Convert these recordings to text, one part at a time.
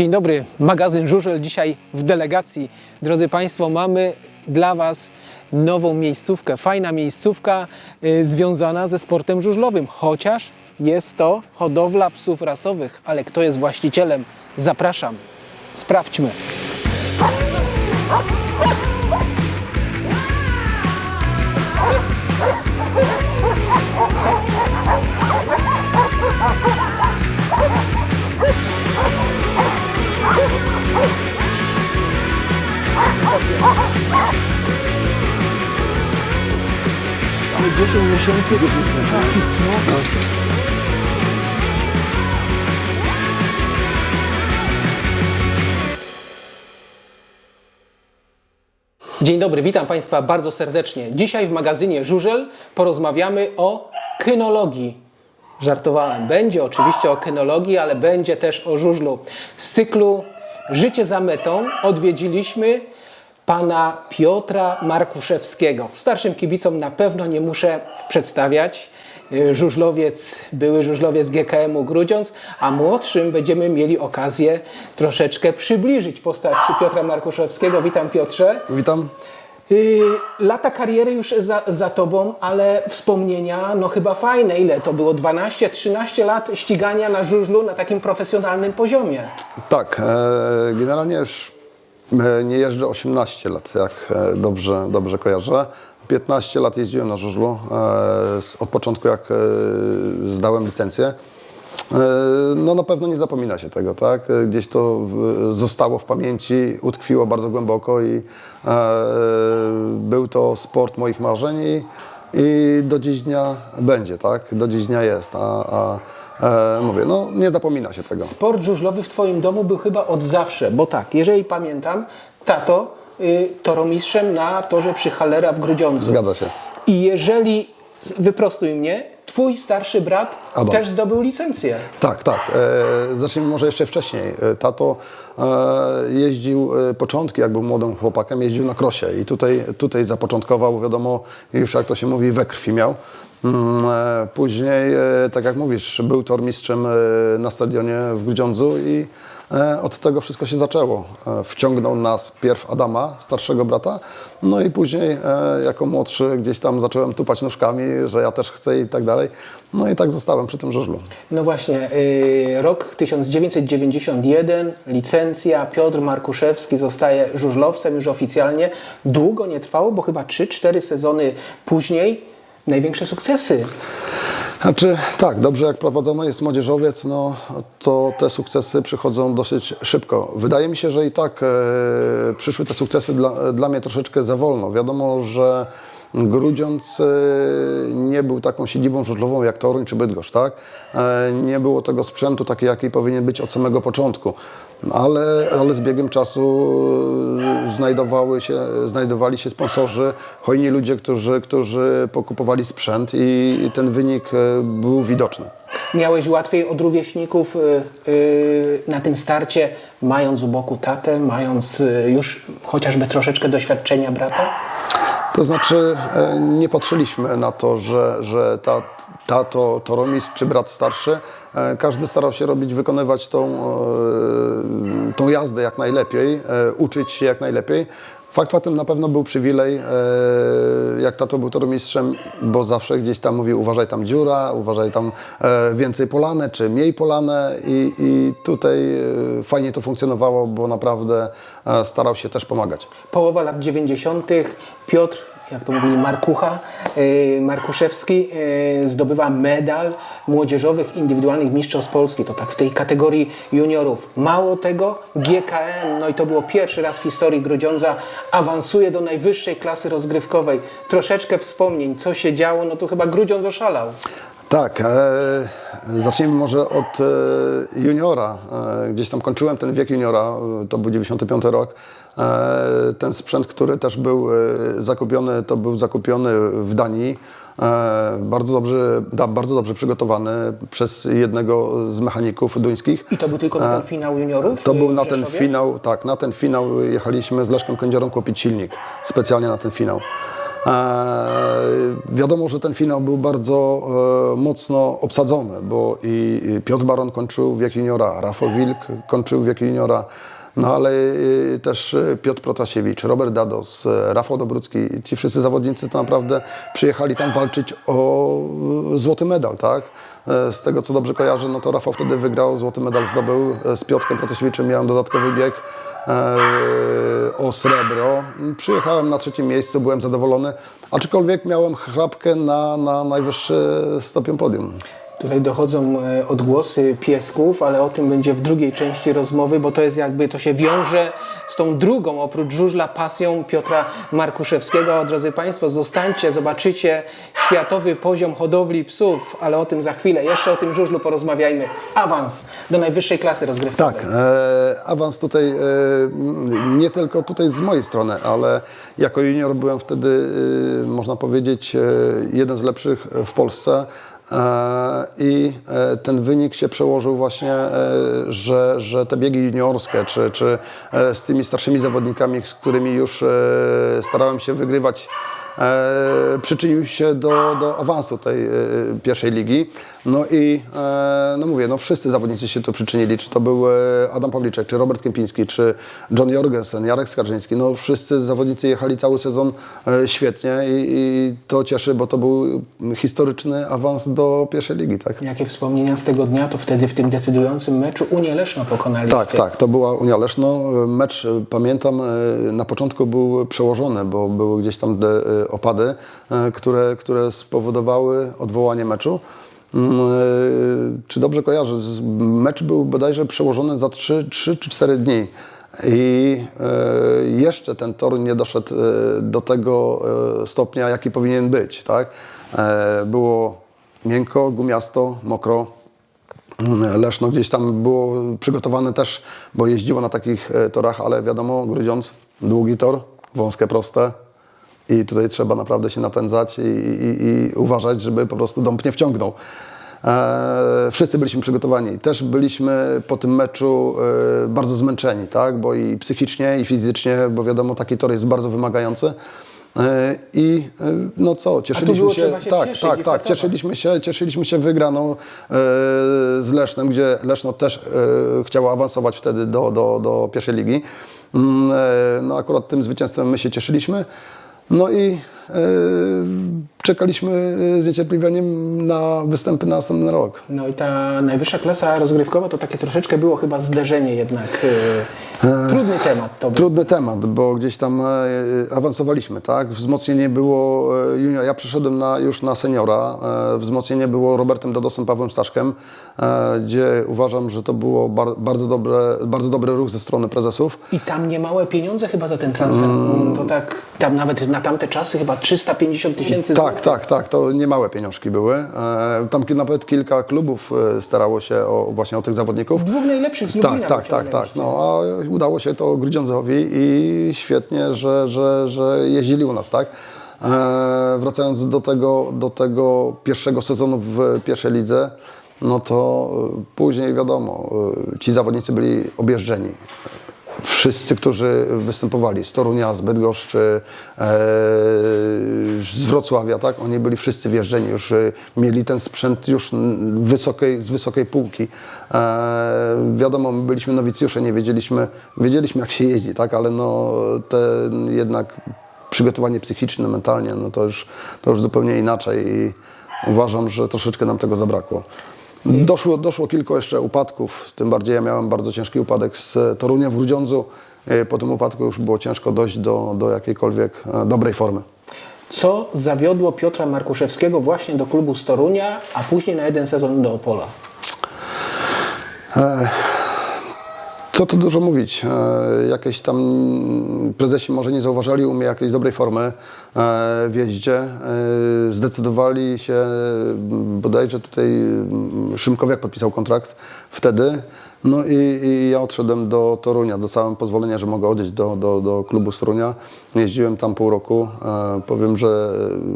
Dzień dobry, magazyn Żużel dzisiaj w delegacji. Drodzy Państwo, mamy dla Was nową miejscówkę, fajna miejscówka y, związana ze sportem żużlowym, chociaż jest to hodowla psów rasowych, ale kto jest właścicielem? Zapraszam, sprawdźmy. Ale 10 miesięcy, 10 miesięcy. Taki smok. Dzień dobry, witam Państwa bardzo serdecznie. Dzisiaj w magazynie Żużel porozmawiamy o kynologii. Żartowałem. Będzie oczywiście o kynologii, ale będzie też o żużlu. Z cyklu Życie za metą odwiedziliśmy pana Piotra Markuszewskiego. Starszym kibicom na pewno nie muszę przedstawiać. Y, Żużlowiec, były żużlowiec GKM-u Grudziądz, a młodszym będziemy mieli okazję troszeczkę przybliżyć postać Piotra Markuszewskiego. Witam Piotrze. Witam. Y, Lata kariery już za, za tobą, ale wspomnienia no chyba fajne. Ile to było? 12-13 lat ścigania na żużlu na takim profesjonalnym poziomie. Tak, e, generalnie już nie jeżdżę 18 lat, jak e, dobrze, dobrze kojarzę. 15 lat jeździłem na żużlu, e, od początku jak e, zdałem licencję. E, No na pewno nie zapomina się tego, tak? E, Gdzieś to zostało w pamięci, utkwiło bardzo głęboko i e, był to sport moich marzeń i, i do dziś dnia będzie, tak? Do dziś dnia jest, a, a e, mówię, no nie zapomina się tego. Sport żużlowy w twoim domu był chyba od zawsze, bo tak, jeżeli pamiętam, tato y, toromistrzem na torze przy Hallera w Grudziądzu. Zgadza się. I jeżeli, wyprostuj mnie, twój starszy brat Adam. też zdobył licencję. Tak, tak. E, zacznijmy może jeszcze wcześniej. E, Tato e, jeździł, e, początki jak był młodym chłopakiem, jeździł na krosie i tutaj, tutaj zapoczątkował, wiadomo, już jak to się mówi, we krwi miał. Mm, e, Później, e, tak jak mówisz, był tormistrzem e, na stadionie w Grudziądzu i od tego wszystko się zaczęło. Wciągnął nas pierw Adama, starszego brata, no i później jako młodszy gdzieś tam zacząłem tupać nóżkami, że ja też chcę i tak dalej. No i tak zostałem przy tym żużlu. No właśnie, y, rok 1991, licencja, Piotr Markuszewski zostaje żużlowcem już oficjalnie. Długo nie trwało, bo chyba 3-4 sezony później największe sukcesy. Znaczy, tak, dobrze jak prowadzony jest młodzieżowiec, no to te sukcesy przychodzą dosyć szybko. Wydaje mi się, że i tak e, przyszły te sukcesy dla, dla mnie troszeczkę za wolno. Wiadomo, że Grudziądz e, nie był taką siedzibą żużlową jak Toruń czy Bydgoszcz, tak? E, nie było tego sprzętu takiej, jaki powinien być od samego początku. Ale, ale z biegiem czasu e, znajdowały się, znajdowali się sponsorzy, hojni ludzie, którzy, którzy pokupowali sprzęt i ten wynik e, był widoczny. Miałeś łatwiej od rówieśników y, na tym starcie, mając u boku tatę, mając już chociażby troszeczkę doświadczenia brata? To znaczy e, nie patrzyliśmy na to, że, że ta, tato, toromistrz czy brat starszy, e, każdy starał się robić, wykonywać tą, e, tą jazdę jak najlepiej, uczyć się jak najlepiej. Fakt faktem na pewno był przywilej, e, jak tato był toromistrzem, bo zawsze gdzieś tam mówił uważaj tam dziura, uważaj tam e, więcej polane czy mniej polane i, i tutaj e, fajnie to funkcjonowało, bo naprawdę starał się też pomagać. Połowa lat 90. Piotr, jak to mówili, Markucha, y, Markuszewski y, zdobywa medal młodzieżowych indywidualnych mistrzostw Polski. To tak w tej kategorii juniorów. Mało tego, GKM, no i to było pierwszy raz w historii Grudziądza, awansuje do najwyższej klasy rozgrywkowej. Troszeczkę wspomnień, co się działo, no to chyba Grudziądz oszalał. Tak, e, zacznijmy może od e, juniora. E, gdzieś tam kończyłem ten wiek juniora, e, to był 95 rok. E, ten sprzęt, który też był e, zakupiony, to był zakupiony w Danii. E, bardzo, dobrze, bardzo dobrze przygotowany przez jednego z mechaników duńskich. I to był tylko na ten finał juniorów? To był na ten finał, tak, na ten finał jechaliśmy z Leszkiem Kędziorą kupić silnik, specjalnie na ten finał. wiadomo, że ten finał był bardzo mocno obsadzony, bo i i Piotr Baron kończył wiek juniora, Rafał Wilk kończył wiek juniora, no ale y, też y, Piotr Protasiewicz, Robert Dados, y, Rafał Dobrucki, ci wszyscy zawodnicy to naprawdę przyjechali tam walczyć o złoty medal, tak? Z tego co dobrze kojarzę, no to Rafał wtedy wygrał, złoty medal zdobył, z Piotrkiem Protasiewiczem miałem dodatkowy bieg o srebro. Przyjechałem na trzecim miejscu, byłem zadowolony, aczkolwiek miałem chrapkę na, na najwyższy stopień podium. Tutaj dochodzą e, odgłosy piesków, ale o tym będzie w drugiej części rozmowy, bo to jest jakby, to się wiąże z tą drugą, oprócz żużla, pasją Piotra Markuszewskiego. Drodzy Państwo, zostańcie, zobaczycie światowy poziom hodowli psów, ale o tym za chwilę. Jeszcze o tym żużlu porozmawiajmy. Awans do najwyższej klasy rozgrywkowej. Tak, e, awans tutaj e, nie tylko tutaj z mojej strony, ale jako junior byłem wtedy, e, można powiedzieć, e, jeden z lepszych w Polsce. E, I e, ten wynik się przełożył właśnie, e, że, że te biegi juniorskie, czy, czy z tymi starszymi zawodnikami, z którymi już starałem się wygrywać e, przyczynił się do, do awansu tej e, pierwszej ligi. No i e, no mówię, no wszyscy zawodnicy się tu przyczynili, czy to był e, Adam Pawliczek, czy Robert Kępiński, czy John Jorgensen, Jarek Skarżyński. No wszyscy zawodnicy jechali cały sezon e, świetnie i, i to cieszy, bo to był historyczny awans do pierwszej ligi, tak? Jakie wspomnienia z tego dnia, to wtedy w tym decydującym meczu Unię Leszno pokonali. Tak, tak, to była Unia Leszno. Mecz, pamiętam, e, na początku był przełożony, bo były gdzieś tam te e, opady, e, które, które spowodowały odwołanie meczu. Mm, e, Czy dobrze kojarzę? Mecz był bodajże przełożony za 3, 3 czy 4 dni. I e, jeszcze ten tor nie doszedł do tego stopnia, jaki powinien być. Tak? Było miękko, gumiasto, mokro. Leszno gdzieś tam było przygotowane też, bo jeździło na takich torach, ale wiadomo, Grudziądz, długi tor, wąskie, proste i tutaj trzeba naprawdę się napędzać i, i, i uważać, żeby po prostu dąb nie wciągnął. E, wszyscy byliśmy przygotowani. Też byliśmy po tym meczu e, bardzo zmęczeni, tak? bo i psychicznie, i fizycznie, bo wiadomo, taki tor jest bardzo wymagający. E, I e, no co, cieszyliśmy się. się tak, cieszyć tak, tak. Cieszyliśmy się, cieszyliśmy się wygraną e, z Lesznem, gdzie Leszno też e, chciało awansować wtedy do, do, do pierwszej ligi. Mm, no akurat tym zwycięstwem my się cieszyliśmy. No i e, czekaliśmy z niecierpliwieniem na występy na następny rok. No i ta najwyższa klasa rozgrywkowa to takie troszeczkę było chyba zderzenie jednak. E, Trudny temat to był. Trudny temat, bo gdzieś tam e, awansowaliśmy, tak? Wzmocnienie było e, junior. Ja przyszedłem na, już na seniora. E, Wzmocnienie było Robertem Dadosem, Pawłem Staszkiem, e, gdzie uważam, że to było bar, bardzo, dobre, bardzo dobry ruch ze strony prezesów. I tam nie małe pieniądze chyba za ten transfer. Mm. To tak, tam nawet na tamte czasy chyba 350 tysięcy Tak, tak, tak. To nie małe pieniążki były. E, Tam nawet kilka klubów e, starało się o, właśnie o tych zawodników. Dwóch najlepszych z Lublina Tak, tak, tak, tak. No, a udało się to Grudziądzowi i świetnie, że, że, że jeździli u nas, tak? E, wracając do tego, do tego pierwszego sezonu w pierwszej lidze, no to e, później wiadomo, e, ci zawodnicy byli objeżdżeni. Wszyscy, którzy występowali z Torunia, z Bydgoszczy, e, z Wrocławia, tak? Oni byli wszyscy wjeżdżeni, już e, mieli ten sprzęt już wysokiej, z wysokiej półki. E, wiadomo, my byliśmy nowicjusze, nie wiedzieliśmy, wiedzieliśmy jak się jeździ, tak? Ale no ten jednak przygotowanie psychiczne, mentalnie, no to już, to już zupełnie inaczej i uważam, że troszeczkę nam tego zabrakło. Doszło, doszło kilku jeszcze upadków, tym bardziej ja miałem bardzo ciężki upadek z Torunia w Grudziądzu. E, Po tym upadku już było ciężko dojść do, do jakiejkolwiek e, dobrej formy. Co zawiodło Piotra Markuszewskiego właśnie do klubu z Torunia, a później na jeden sezon do Opola? Co tu dużo mówić? E, Jakieś tam prezesi może nie zauważali u mnie jakiejś dobrej formy e, w jeździe. E, Zdecydowali się, m, bodajże tutaj m, Szymkowiak podpisał kontrakt wtedy. No i, i ja odszedłem do Torunia, dostałem pozwolenia, że mogę odejść do, do, do klubu z Torunia. Jeździłem tam pół roku. Powiem, że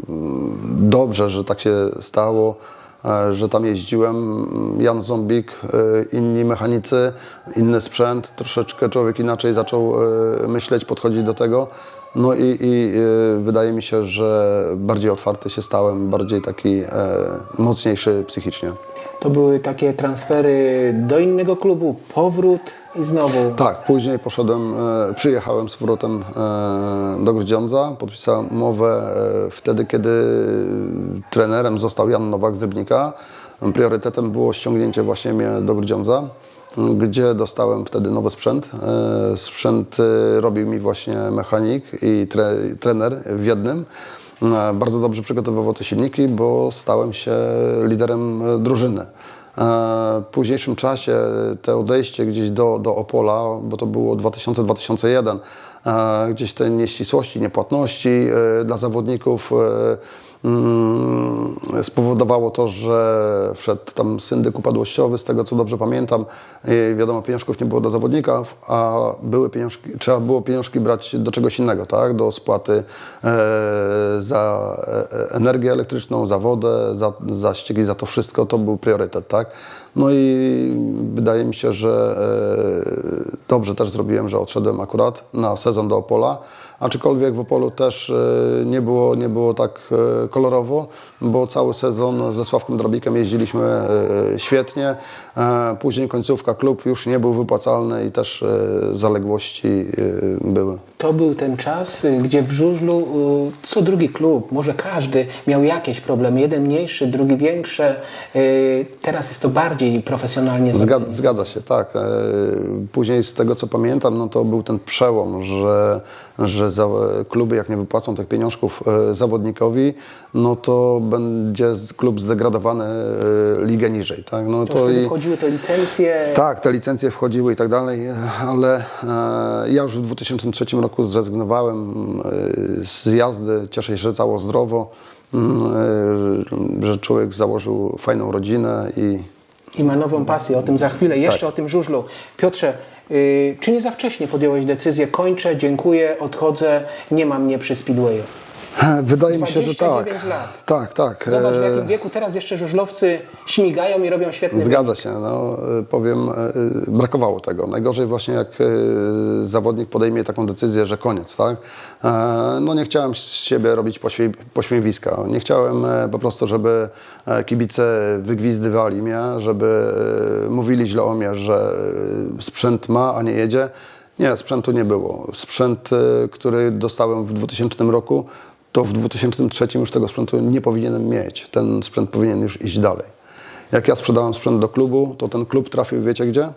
mm, dobrze, że tak się stało. E, że tam jeździłem. Jan Zombik, e, inni mechanicy, inny sprzęt, troszeczkę człowiek inaczej zaczął e, myśleć, podchodzić do tego. No i, i wydaje mi się, że bardziej otwarty się stałem, bardziej taki mocniejszy psychicznie. To były takie transfery do innego klubu, powrót i znowu. Tak, później poszedłem, e, przyjechałem z powrotem e, do Grudziądza, podpisałem umowę e, wtedy, kiedy trenerem został Jan Nowak z Rybnika. Priorytetem było ściągnięcie właśnie mnie do Grudziądza, gdzie dostałem wtedy nowy sprzęt. Sprzęt robił mi właśnie mechanik i tre, trener w jednym. Bardzo dobrze przygotowywał te silniki, bo stałem się liderem e, drużyny. E, W późniejszym czasie te odejście gdzieś do, do Opola, bo to było 2000-2001, e, gdzieś te nieścisłości, niepłatności dla zawodników mm, spowodowało to, że wszedł tam syndyk upadłościowy, z tego co dobrze pamiętam. Wiadomo, pieniążków nie było dla zawodników, a były pieniążki, trzeba było pieniążki brać do czegoś innego, tak? Do spłaty e, za e, energię elektryczną, za wodę, za, za ścieki, za to wszystko, to był priorytet, tak? No i wydaje mi się, że e, dobrze też zrobiłem, że odszedłem akurat na sezon do Opola. Aczkolwiek w Opolu też e, nie było, nie było tak e, kolorowo, bo cały sezon ze Sławkiem Drabikiem jeździliśmy e, świetnie. E, Później końcówka, klub już nie był wypłacalny i też e, zaległości e, były. To był ten czas, y, gdzie w żużlu y, co drugi klub, może każdy, miał jakieś problemy. Jeden mniejszy, drugi większe. Y, Teraz jest to bardziej profesjonalnie Zgadza, zgadza się, tak. Później z tego co pamiętam, no to był ten przełom, że, że za, kluby jak nie wypłacą tych pieniążków zawodnikowi, no to będzie klub zdegradowany ligę niżej, tak. No To wtedy i- wchodziły te licencje. tak, te licencje wchodziły i tak dalej, ale e, ja już w 2003 roku zrezygnowałem e, z jazdy. Cieszę się, że cało zdrowo, mm, e, że człowiek założył fajną rodzinę i I ma nową pasję, o tym za chwilę. Jeszcze Tak. o tym żużlu. Piotrze, y, czy nie za wcześnie podjąłeś decyzję? Kończę, dziękuję, odchodzę, nie ma mnie przy Speedwayu. Wydaje mi się, że tak. 29 lat. Tak, tak. Zobacz w E, jakim wieku teraz jeszcze żużlowcy śmigają i robią świetny Zgadza się, no, e, powiem, e, brakowało tego. Najgorzej właśnie jak zawodnik podejmie taką decyzję, że koniec, tak? No nie chciałem z siebie robić pośmie- pośmiewiska. Nie chciałem po prostu, żeby kibice wygwizdywali mnie, żeby mówili źle o mnie, że sprzęt ma, a nie jedzie. Nie, sprzętu nie było. Sprzęt, który dostałem w 2000 roku, to w 2003 już tego sprzętu nie powinienem mieć. Ten sprzęt powinien już iść dalej. Jak ja sprzedałem sprzęt do klubu, to ten klub trafił, wiecie gdzie?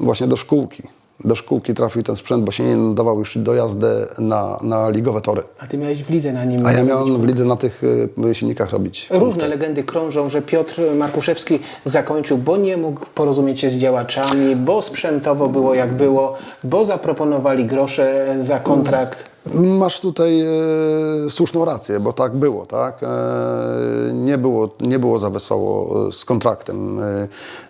Właśnie do szkółki. Do szkółki trafił ten sprzęt, bo się nie nadawał już do jazdy na, na ligowe tory. A ty miałeś w lidze na nim. A ja miałem w lidze na tych y, silnikach robić. Różne legendy krążą, że Piotr Markuszewski zakończył, bo nie mógł porozumieć się z działaczami, bo sprzętowo było jak było, bo zaproponowali grosze za kontrakt. Masz tutaj e, słuszną rację, bo tak było, tak? E, nie, było nie było za wesoło e, z kontraktem.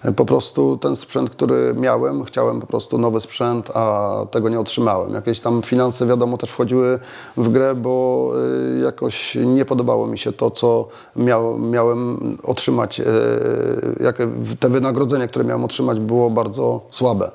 E, po prostu ten sprzęt, który miałem, chciałem po prostu nowy sprzęt, a tego nie otrzymałem. Jakieś tam finanse, wiadomo, też wchodziły w grę, bo e, jakoś nie podobało mi się to, co miał, miałem otrzymać. E, te wynagrodzenie, które miałem otrzymać, było bardzo słabe.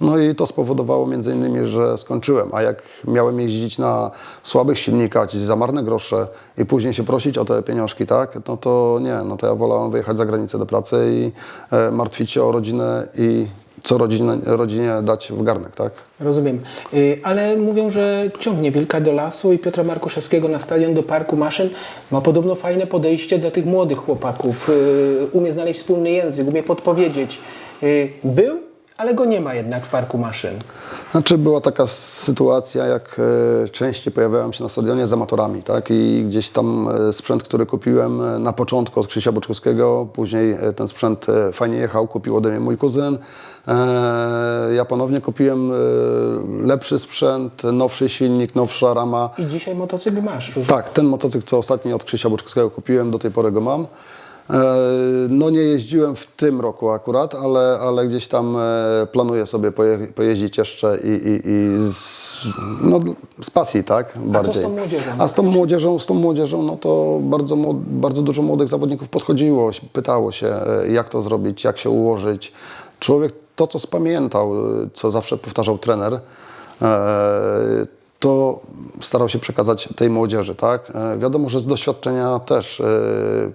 No i to spowodowało między innymi, że skończyłem. A jak miałem jeździć na słabych silnikach, za marne grosze i później się prosić o te pieniążki, tak? No to nie, no to ja wolałem wyjechać za granicę do pracy i e, martwić się o rodzinę i co rodzinę, rodzinie dać w garnek, tak? Rozumiem. Y, Ale mówią, że ciągnie wilka do lasu i Piotra Markuszewskiego na stadion do parku maszyn ma podobno fajne podejście do tych młodych chłopaków. Y, Umie znaleźć wspólny język, umie podpowiedzieć. Y, Był, ale go nie ma jednak w parku maszyn. Znaczy była taka sytuacja, jak e, częściej pojawiałem się na stadionie z amatorami, tak? I gdzieś tam e, sprzęt, który kupiłem e, na początku od Krzysia Boczkowskiego, później ten sprzęt fajnie jechał, kupił ode mnie mój kuzyn. Ja ponownie kupiłem lepszy sprzęt, nowszy silnik, nowsza rama. I dzisiaj motocykl masz. Tak, ten motocykl, co ostatni od Krzysia Boczkowskiego kupiłem, do tej pory go mam. E, No nie jeździłem w tym roku akurat, ale, ale gdzieś tam e, planuję sobie poje, pojeździć jeszcze i, i, i z, no, z pasji, tak? Bardziej. tą młodzieżą? A z tą młodzieżą, z tą młodzieżą, no to bardzo, bardzo dużo młodych zawodników podchodziło, pytało się, e, jak to zrobić, jak się ułożyć. Człowiek to, co spamiętał, co zawsze powtarzał trener, to starał się przekazać tej młodzieży, tak? E, Wiadomo, że z doświadczenia też e,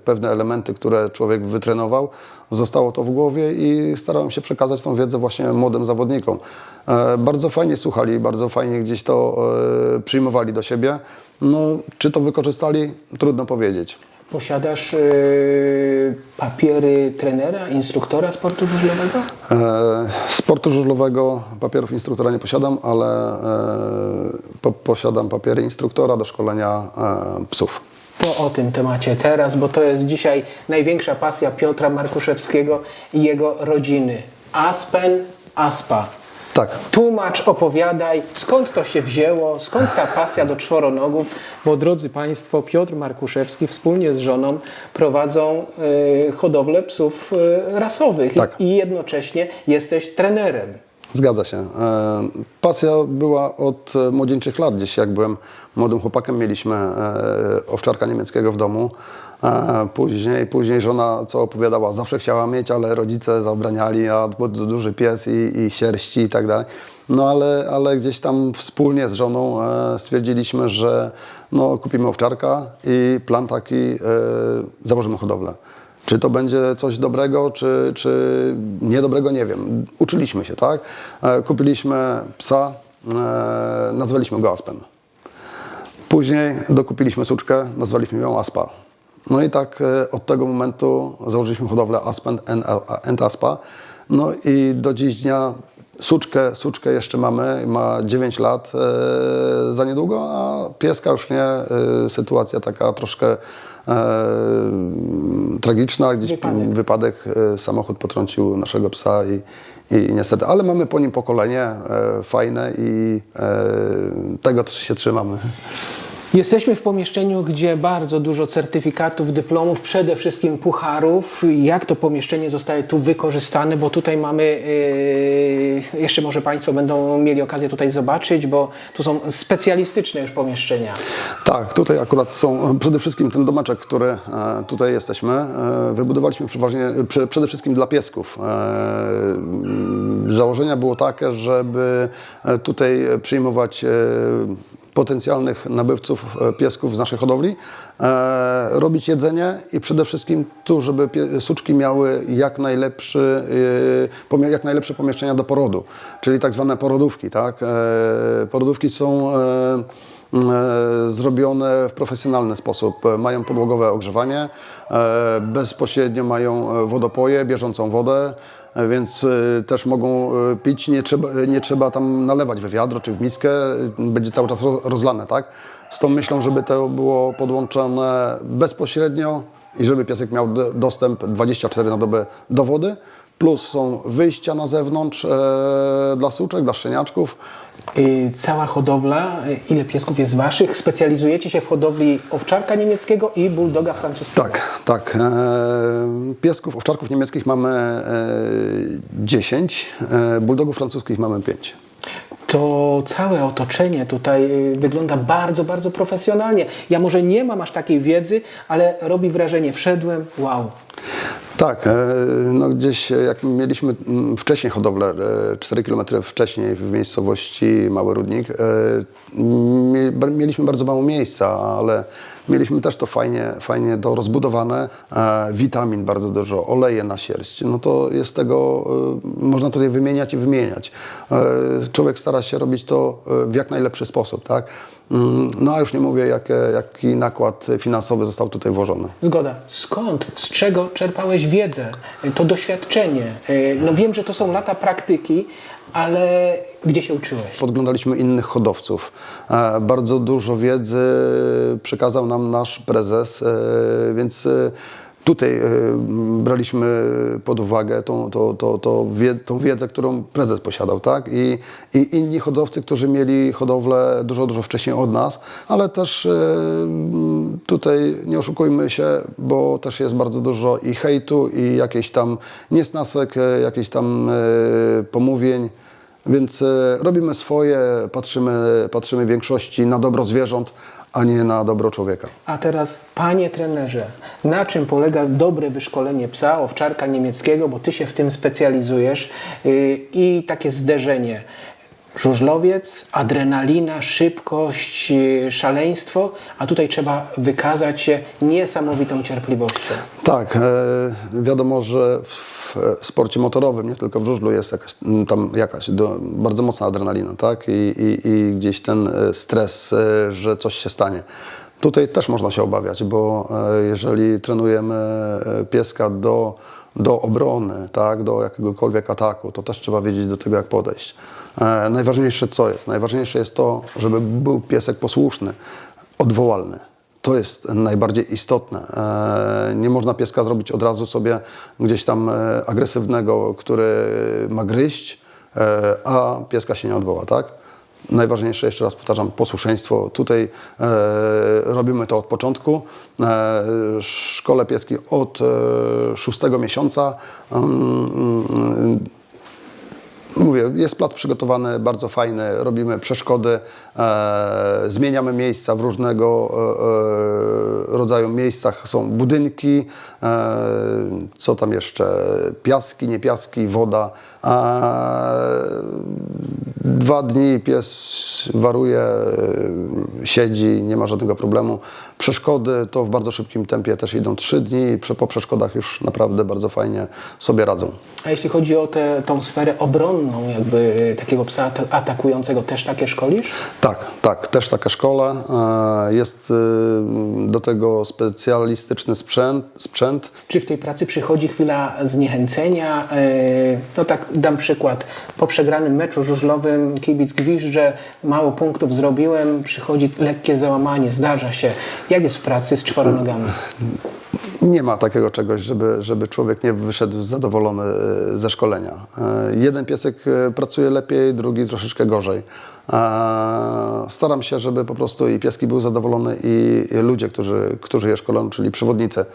pewne elementy, które człowiek wytrenował, zostało to w głowie i starałem się przekazać tą wiedzę właśnie młodym zawodnikom. E, Bardzo fajnie słuchali, bardzo fajnie gdzieś to przyjmowali do siebie. No, czy to wykorzystali? Trudno powiedzieć. Posiadasz y, papiery trenera, instruktora sportu żużlowego? E, Sportu żużlowego papierów instruktora nie posiadam, ale e, po, posiadam papiery instruktora do szkolenia e, psów. To o tym temacie teraz, bo to jest dzisiaj największa pasja Piotra Markuszewskiego i jego rodziny. Aspen, Aspa. Tak, Tłumacz, opowiadaj, skąd to się wzięło, skąd ta pasja do czworonogów, bo drodzy Państwo, Piotr Markuszewski wspólnie z żoną prowadzą y, hodowlę psów y, rasowych Tak. i jednocześnie jesteś trenerem. Zgadza się. E, Pasja była od e, młodzieńczych lat. Gdzieś jak byłem młodym chłopakiem, mieliśmy e, owczarka niemieckiego w domu. E, Później, później żona, co opowiadała, zawsze chciała mieć, ale rodzice zabraniali, a duży pies i, i sierści i tak dalej. No ale, ale gdzieś tam wspólnie z żoną e, stwierdziliśmy, że no, kupimy owczarka i plan taki, e, założymy hodowlę. Czy to będzie coś dobrego, czy, czy niedobrego, nie wiem. Uczyliśmy się, tak? Kupiliśmy psa, nazwaliśmy go Aspen. Później dokupiliśmy suczkę, nazwaliśmy ją Aspa. No i tak e, od tego momentu założyliśmy hodowlę Aspen and- and Aspa. No i do dziś dnia suczkę, suczkę jeszcze mamy, ma 9 lat e, za niedługo, a pieska już nie. E, sytuacja taka troszkę e, tragiczna, gdzieś Wypadek. wypadek, e, samochód potrącił naszego psa i, i niestety, ale mamy po nim pokolenie e, fajne i e, tego też się trzymamy. Jesteśmy w pomieszczeniu, gdzie bardzo dużo certyfikatów, dyplomów, przede wszystkim pucharów. Jak to pomieszczenie zostaje tu wykorzystane, bo tutaj mamy, yy, jeszcze może Państwo będą mieli okazję tutaj zobaczyć, bo tu są specjalistyczne już pomieszczenia. Tak, tutaj akurat są przede wszystkim ten domeczek, który e, tutaj jesteśmy, e, wybudowaliśmy przeważnie, prze, przede wszystkim dla piesków. E, Założenia było takie, żeby tutaj przyjmować potencjalnych nabywców e, piesków z naszej hodowli, e, robić jedzenie i przede wszystkim tu, żeby suczki miały jak, najlepszy, e, jak najlepsze pomieszczenia do porodu, czyli tak zwane porodówki. Tak? Porodówki są zrobione w profesjonalny sposób. E, Mają podłogowe ogrzewanie, e, bezpośrednio mają e, wodopoje, bieżącą wodę, e, więc e, też mogą e, pić. Nie trzeba, nie trzeba tam nalewać we wiadro czy w miskę, e, będzie cały czas ro- rozlane, tak? Z tą myślą, żeby to było podłączone bezpośrednio i żeby piesek miał dostęp 24 na dobę do wody. Plus są wyjścia na zewnątrz e, dla suczek, dla szczeniaczków. Cała hodowla, yy, ile piesków jest Waszych? Specjalizujecie się w hodowli owczarka niemieckiego i bulldoga francuskiego. Tak, tak. E, piesków, owczarków niemieckich mamy e, 10, e, bulldogów francuskich mamy 5. to całe otoczenie tutaj wygląda bardzo, bardzo profesjonalnie. Ja może nie mam aż takiej wiedzy, ale robi wrażenie. Wszedłem, wow. Tak, e, no gdzieś e, jak mieliśmy mm, wcześniej hodowlę, e, 4 km wcześniej w miejscowości Mały Rudnik, e, mieliśmy bardzo mało miejsca, ale mieliśmy też to fajnie, fajnie to rozbudowane, e, witamin bardzo dużo, oleje na sierść, no to jest tego, e, można tutaj wymieniać i wymieniać. E, Człowiek stara się robić to e, w jak najlepszy sposób, tak? Mm, No a już nie mówię, jaki nakład finansowy został tutaj włożony. Zgoda. Skąd, z czego czerpałeś wiedzę, to doświadczenie? Y, No wiem, że to są lata praktyki, ale gdzie się uczyłeś? Podglądaliśmy innych hodowców. E, Bardzo dużo wiedzy przekazał nam nasz prezes, e, więc e, tutaj e, braliśmy pod uwagę tą, tą, tą, tą, wie, tą wiedzę, którą prezes posiadał, tak? I, I inni hodowcy, którzy mieli hodowlę dużo, dużo wcześniej od nas, ale też e, tutaj nie oszukujmy się, bo też jest bardzo dużo i hejtu, i jakichś tam niesnasek, e, jakichś tam pomówień. Więc robimy swoje, patrzymy, patrzymy w większości na dobro zwierząt, a nie na dobro człowieka. A teraz, panie trenerze, na czym polega dobre wyszkolenie psa, owczarka niemieckiego, bo ty się w tym specjalizujesz yy, i takie zderzenie. Żużlowiec, adrenalina, szybkość, yy, szaleństwo, a tutaj trzeba wykazać się niesamowitą cierpliwością. Tak, e, wiadomo, że w sporcie motorowym, nie tylko w żużlu, jest jakaś, tam jakaś bardzo mocna adrenalina, tak? I, i, I gdzieś ten e, stres, e, że coś się stanie. Tutaj też można się obawiać, bo jeżeli trenujemy pieska do, do obrony, tak? do jakiegokolwiek ataku, to też trzeba wiedzieć do tego, jak podejść. E, Najważniejsze co jest? Najważniejsze jest to, żeby był piesek posłuszny, odwołalny. To jest najbardziej istotne. E, Nie można pieska zrobić od razu sobie gdzieś tam e, agresywnego, który ma gryźć, e, a pieska się nie odwoła, tak? Najważniejsze, jeszcze raz powtarzam, posłuszeństwo. Tutaj e, robimy to od początku. E, szkole pieski od e, szóstego miesiąca. Mm, Mówię, jest plac przygotowany, bardzo fajny, robimy przeszkody, e, zmieniamy miejsca w różnego e, e, rodzaju miejscach. Są budynki, e, co tam jeszcze, piaski, nie piaski, woda. E, dwa dni pies waruje, siedzi, nie ma żadnego problemu. Przeszkody to w bardzo szybkim tempie też idą trzy dni, prze- po przeszkodach już naprawdę bardzo fajnie sobie radzą. A jeśli chodzi o tę tą sferę obronną, jakby takiego psa ata- atakującego, też takie szkolisz? Tak, tak, też taka szkoła. E, Jest y, do tego specjalistyczny sprzęt. sprzęt. Czy w tej pracy przychodzi chwila zniechęcenia? No tak, dam przykład. Po przegranym meczu żużlowym kibic gwizdże, mało punktów zrobiłem, przychodzi lekkie załamanie, zdarza się. Jak jest w pracy z czworonogami? Nie ma takiego czegoś, żeby, żeby człowiek nie wyszedł zadowolony e, ze szkolenia. E, Jeden piesek e, pracuje lepiej, drugi troszeczkę gorzej. Staram się, żeby po prostu i pieski były zadowolone i ludzie, którzy, którzy je szkolą, czyli przewodnicy.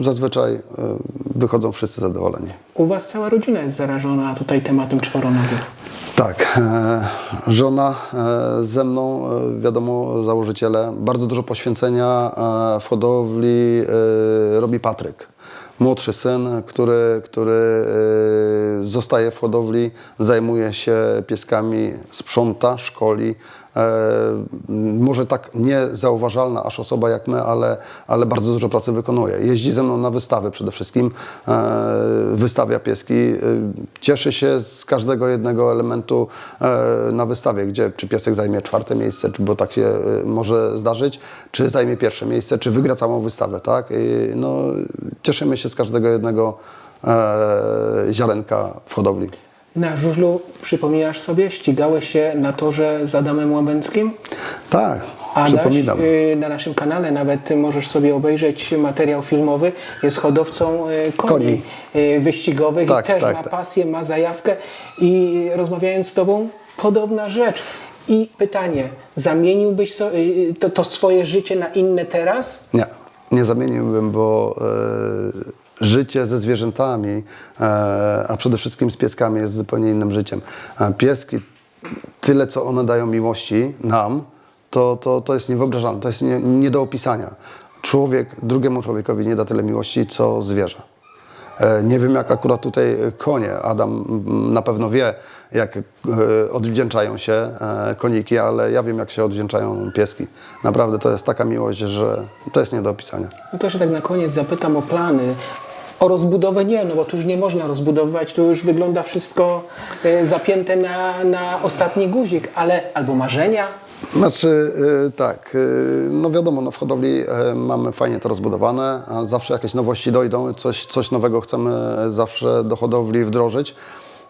Zazwyczaj wychodzą wszyscy zadowoleni. U Was cała rodzina jest zarażona tutaj tematem czworonogich. Tak, e, żona e, ze mną, e, wiadomo, założyciele, bardzo dużo poświęcenia w hodowli robi Patryk. Młodszy syn, który, który zostaje w hodowli, zajmuje się pieskami, sprząta, szkoli. E, może tak niezauważalna aż osoba jak my, ale, ale bardzo dużo pracy wykonuje. Jeździ ze mną na wystawy przede wszystkim, e, wystawia pieski. E, Cieszy się z każdego jednego elementu na wystawie, gdzie czy piesek zajmie czwarte miejsce, bo tak się może zdarzyć, czy zajmie pierwsze miejsce, czy wygra całą wystawę. Tak? I, no, cieszymy się z każdego jednego ziarenka w hodowli. Na żużlu, przypominasz sobie, ścigałeś się na torze z Adamem Łabęckim? Tak, Adaś, przypominam. y, na naszym kanale nawet możesz sobie obejrzeć materiał filmowy. Jest hodowcą y, koni, Koni. y, wyścigowych Tak, i też tak, ma tak. pasję, ma zajawkę i rozmawiając z Tobą, podobna rzecz. I pytanie, zamieniłbyś to, to swoje życie na inne teraz? Nie, nie zamieniłbym, bo e, życie ze zwierzętami, e, a przede wszystkim z pieskami jest zupełnie innym życiem. A pieski, tyle co one dają miłości nam, to, to, to jest niewyobrażalne, to jest nie, nie do opisania. Człowiek drugiemu człowiekowi nie da tyle miłości, co zwierzę. E, Nie wiem, jak akurat tutaj konie. Adam na pewno wie, jak e, odwdzięczają się e, koniki, ale ja wiem, jak się odwdzięczają pieski. Naprawdę to jest taka miłość, że to jest nie do opisania. No to jeszcze tak na koniec zapytam o plany. O rozbudowę nie, no bo tu już nie można rozbudowywać, tu już wygląda wszystko y, zapięte na, na ostatni guzik, ale albo marzenia, Znaczy, e, tak, e, no wiadomo, no w hodowli e, mamy fajnie to rozbudowane, zawsze jakieś nowości dojdą, coś, coś nowego chcemy zawsze do hodowli wdrożyć.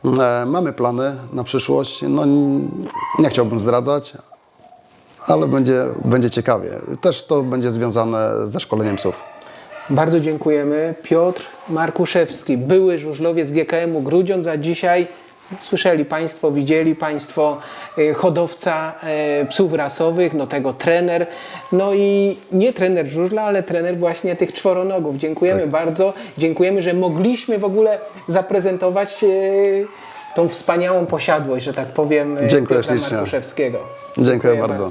E, Mamy plany na przyszłość, no nie chciałbym zdradzać, ale będzie, będzie ciekawie. Też to będzie związane ze szkoleniem psów. Bardzo dziękujemy. Piotr Markuszewski, były żużlowiec GKM-u Grudziądz, a dzisiaj Słyszeli Państwo, widzieli Państwo y, hodowca y, psów rasowych, no tego trener, no i nie trener żużla, ale trener właśnie tych czworonogów. Dziękujemy Tak. bardzo, dziękujemy, że mogliśmy w ogóle zaprezentować y, tą wspaniałą posiadłość, że tak powiem, Dziękuję Piotra. Markuszewskiego. Dziękuję bardzo.